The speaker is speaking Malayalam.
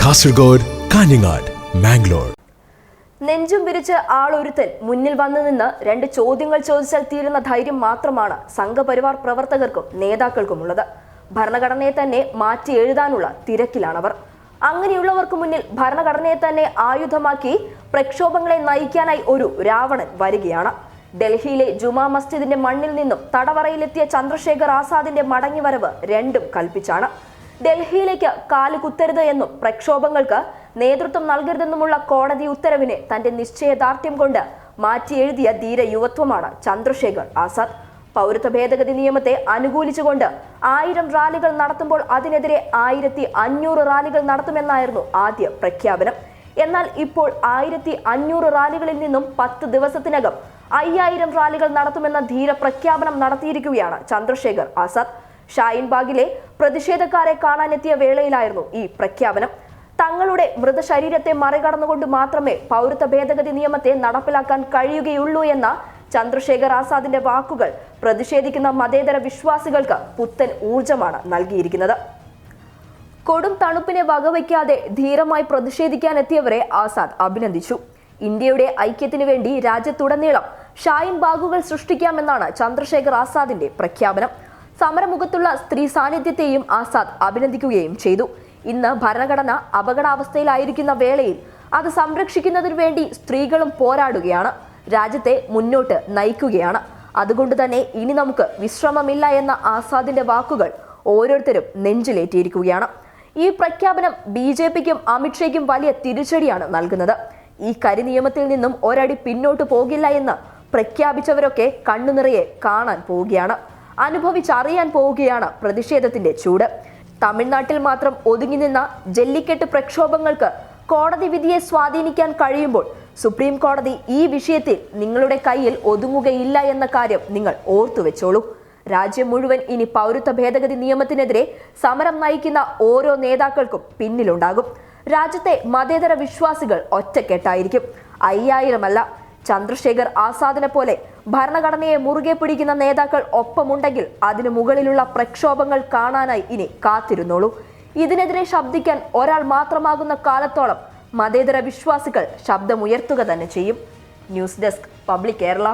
കാസർഗോഡ് കാഞ്ഞങ്ങാട് മാംഗ്ലൂർ നെഞ്ചും പിരിച്ച് ആളൊരുത്തൻ മുന്നിൽ വന്നു നിന്ന് രണ്ട് ചോദ്യങ്ങൾ ചോദിച്ചാൽ തീരുന്ന ധൈര്യം മാത്രമാണ് സംഘപരിവാർ പ്രവർത്തകർക്കും നേതാക്കൾക്കും ഉള്ളത് ഭരണഘടനയെ തന്നെ മാറ്റി എഴുതാനുള്ള തിരക്കിലാണവർ. അങ്ങനെയുള്ളവർക്ക് മുന്നിൽ ഭരണഘടനയെ തന്നെ ആയുധമാക്കി പ്രക്ഷോഭങ്ങളെ നയിക്കാനായി ഒരു രാവണൻ വരികയാണ്. ഡൽഹിയിലെ ജുമാ മസ്ജിദിന്റെ മണ്ണിൽ നിന്നും തടവറയിലെത്തിയ ചന്ദ്രശേഖർ ആസാദിന്റെ മടങ്ങിവരവ് രണ്ടും കൽപ്പിച്ചാണ്. ഡൽഹിയിലേക്ക് കാൽ കുത്തരുത് എന്നും പ്രക്ഷോഭങ്ങൾക്ക് നേതൃത്വം നൽകരുതെന്നുമുള്ള കോടതി ഉത്തരവിനെ തന്റെ നിശ്ചയദാർഢ്യം കൊണ്ട് മാറ്റി എഴുതിയ ധീര യുവത്വമാണ് ചന്ദ്രശേഖർ ആസാദ്. പൗരത്വ ഭേദഗതി നിയമത്തെ അനുകൂലിച്ചുകൊണ്ട് ആയിരം റാലികൾ നടത്തുമ്പോൾ അതിനെതിരെ ആയിരത്തി അഞ്ഞൂറ് റാലികൾ നടത്തുമെന്നായിരുന്നു ആദ്യ പ്രഖ്യാപനം. എന്നാൽ ഇപ്പോൾ ആയിരത്തി അഞ്ഞൂറ് റാലികളിൽ നിന്നും പത്ത് ദിവസത്തിനകം അയ്യായിരം റാലികൾ നടത്തുമെന്ന ധീര പ്രഖ്യാപനം നടത്തിയിരിക്കുകയാണ് ചന്ദ്രശേഖർ ആസാദ്. ഷായിൻബാഗിലെ പ്രതിഷേധക്കാരെ കാണാനെത്തിയ വേളയിലായിരുന്നു ഈ പ്രഖ്യാപനം. തങ്ങളുടെ മൃതശരീരത്തെ മറികടന്നുകൊണ്ട് മാത്രമേ പൗരത്വ ഭേദഗതി നിയമത്തെ നടപ്പിലാക്കാൻ കഴിയുകയുള്ളൂ എന്ന ചന്ദ്രശേഖർ ആസാദിന്റെ വാക്കുകൾ പ്രതിഷേധിക്കുന്ന മതേതര വിശ്വാസികൾക്ക് പുത്തൻ ഊർജമാണ് നൽകിയിരിക്കുന്നത്. കൊടും തണുപ്പിനെ വകവയ്ക്കാതെ ധീരമായി പ്രതിഷേധിക്കാനെത്തിയവരെ ആസാദ് അഭിനന്ദിച്ചു. ഇന്ത്യയുടെ ഐക്യത്തിനു വേണ്ടി രാജ്യത്തുടനീളം ഷായിൻ ബാഗുകൾ സൃഷ്ടിക്കാമെന്നാണ് ചന്ദ്രശേഖർ ആസാദിന്റെ പ്രഖ്യാപനം. സമരമുഖത്തുള്ള സ്ത്രീ സാന്നിധ്യത്തെയും ആസാദ് അഭിനന്ദിക്കുകയും ചെയ്തു. ഇന്ന് ഭരണഘടന അപകടാവസ്ഥയിലായിരിക്കുന്ന വേളയിൽ അത് സംരക്ഷിക്കുന്നതിനു വേണ്ടി സ്ത്രീകളും പോരാടുകയാണ്. രാജ്യത്തെ മുന്നോട്ട് നയിക്കുകയാണ്. അതുകൊണ്ട് തന്നെ ഇനി നമുക്ക് വിശ്രമമില്ല എന്ന ആസാദിന്റെ വാക്കുകൾ ഓരോരുത്തരും നെഞ്ചിലേറ്റിയിരിക്കുകയാണ്. ഈ പ്രഖ്യാപനം ബി ജെ പിക്കും അമിത്ഷയ്ക്കും വലിയ തിരിച്ചടിയാണ് നൽകുന്നത്. ഈ കരിനിയമത്തിൽ നിന്നും ഒരടി പിന്നോട്ട് പോകില്ല എന്ന് പ്രഖ്യാപിച്ചവരൊക്കെ കണ്ണുനിറയെ കാണാൻ പോവുകയാണ്. അനുഭവിച്ചറിയാൻ പോവുകയാണ് പ്രതിഷേധത്തിന്റെ ചൂട്. തമിഴ്നാട്ടിൽ മാത്രം ഒതുങ്ങി നിന്ന ജല്ലിക്കെട്ട് പ്രക്ഷോഭങ്ങൾക്ക് കോടതി വിധിയെ സ്വാധീനിക്കാൻ കഴിയുമ്പോൾ സുപ്രീം കോടതി ഈ വിഷയത്തിൽ നിങ്ങളുടെ കയ്യിൽ ഒതുങ്ങുകയില്ല എന്ന കാര്യം നിങ്ങൾ ഓർത്തു വെച്ചോളൂ രാജ്യം മുഴുവൻ ഇനി പൗരത്വ ഭേദഗതി നിയമത്തിനെതിരെ സമരം നയിക്കുന്ന ഓരോ നേതാക്കൾക്കും പിന്നിലുണ്ടാകും. രാജ്യത്തെ മതേതര വിശ്വാസികൾ ഒറ്റക്കെട്ടായിരിക്കും. അയ്യായിരമല്ല ചന്ദ്രശേഖർ ആസാദിനെ പോലെ ഭരണഘടനയെ മുറുകെ പിടിക്കുന്ന നേതാക്കൾ ഒപ്പമുണ്ടെങ്കിൽ അതിനു മുകളിലുള്ള പ്രക്ഷോഭങ്ങൾ കാണാനായി ഇനി കാത്തിരുന്നോളൂ. ഇതിനെതിരെ ശബ്ദിക്കാൻ ഒരാൾ മാത്രമാകുന്ന കാലത്തോളം മതേതര വിശ്വാസികൾ ശബ്ദമുയർത്തുക തന്നെ ചെയ്യും. News desk public Kerala.